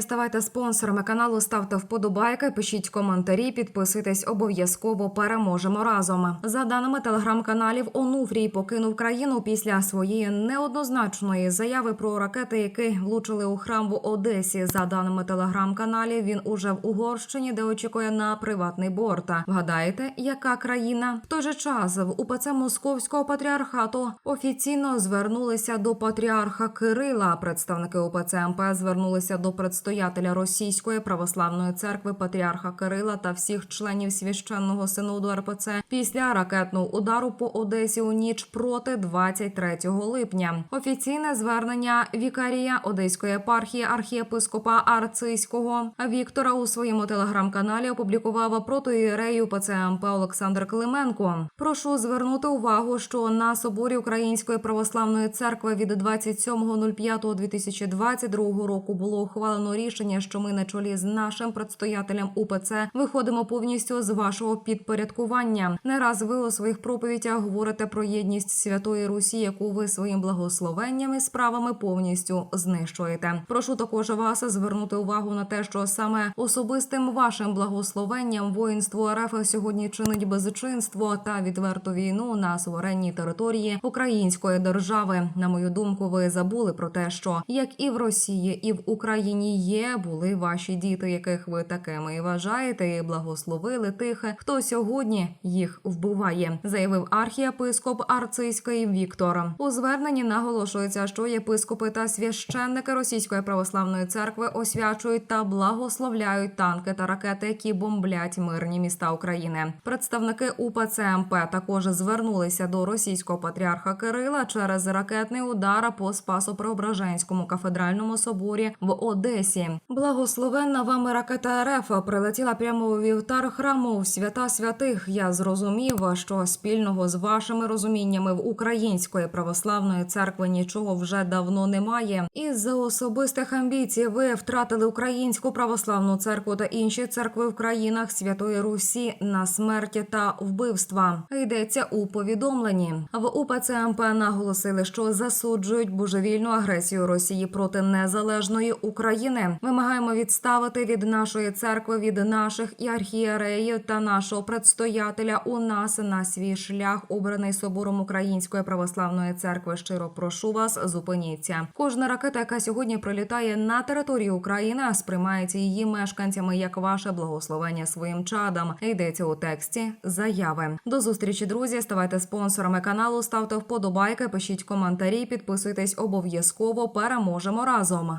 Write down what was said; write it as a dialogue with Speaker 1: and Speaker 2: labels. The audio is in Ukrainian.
Speaker 1: ставайте спонсорами каналу, ставте вподобайки, пишіть коментарі, підписуйтесь обов'язково. Переможемо разом. За даними телеграм-каналів, Онуфрій покинув країну після своєї неоднозначної заяви про ракети, які влучили у храм в Одесі. За даними телеграм-каналів, він уже в Угорщині, де очікує на приватний борт. Вгадаєте, яка країна? В той же час в УПЦ Московського патріархату офіційно звернулися до патріарха Кирила. Представники УПЦ МП звернулися до предстоятеля Російської православної церкви патріарха Кирила та всіх членів священного синоду РПЦ після ракетного удару по Одесі у ніч проти 23 липня. Офіційне звернення вікарія Одеської епархії архієпископа Арцийського Віктора у своєму телеграм-каналі опублікував протоієрею ПЦМП Олександр Клименко. Прошу звернути увагу, що на соборі Української православної церкви від 27.05.2022 року було ухвалено рішення, що ми на чолі з нашим предстоятелем УПЦ виходимо повністю з вашого підпорядкування. Не раз ви у своїх проповідях говорите про єдність Святої Русі, яку ви своїм благословенням і справами повністю знищуєте. Прошу також вас звернути увагу на те, що саме особистим вашим благословенням воїнство РФ сьогодні чинить безчинство та відверту війну на суверенній території української держави. На мою думку, ви забули про те, що як і в Росії, і в Україні є були ваші діти, яких ви такими і вважаєте, і благословили тих, хто сьогодні їх вбиває, заявив архієпископ Арцийський Віктор. У зверненні наголошується, що єпископи та священники Російської православної церкви освячують та благословляють танки та ракети, які бомблять мирні міста України. Представники УПЦ також звернулися до російського патріарха Кирила через ракетний удар по Спасо-Преображенському кафедральному соборі в Одесі. Благословенна вами ракета РФ прилетіла прямо у вівтар храму свята святих. Я зрозумів, що спільного з вашими розуміннями в української православної церкви нічого вже давно немає. Із-за особистих амбіцій ви втратили українську православну церкву та інші церкви в країнах Святої Русі на смерті та вбивства. Йдеться у повідомленні. В УПЦ МП наголосили, що засуджують божевільну агресію Росії проти незалежної України. Вимагаємо відставити від нашої церкви, від наших і архієреїв та нашого предстоятеля у нас на свій шлях, обраний собором Української православної церкви. Щиро прошу вас, зупиніться. Кожна ракета, яка сьогодні прилітає на територію України, сприймається її мешканцями як ваше благословення своїм чадам. Йдеться у тексті заяви. До зустрічі, друзі. Ставайте спонсорами каналу, ставте вподобайки, пишіть коментарі, підписуйтесь обов'язково. Переможемо разом.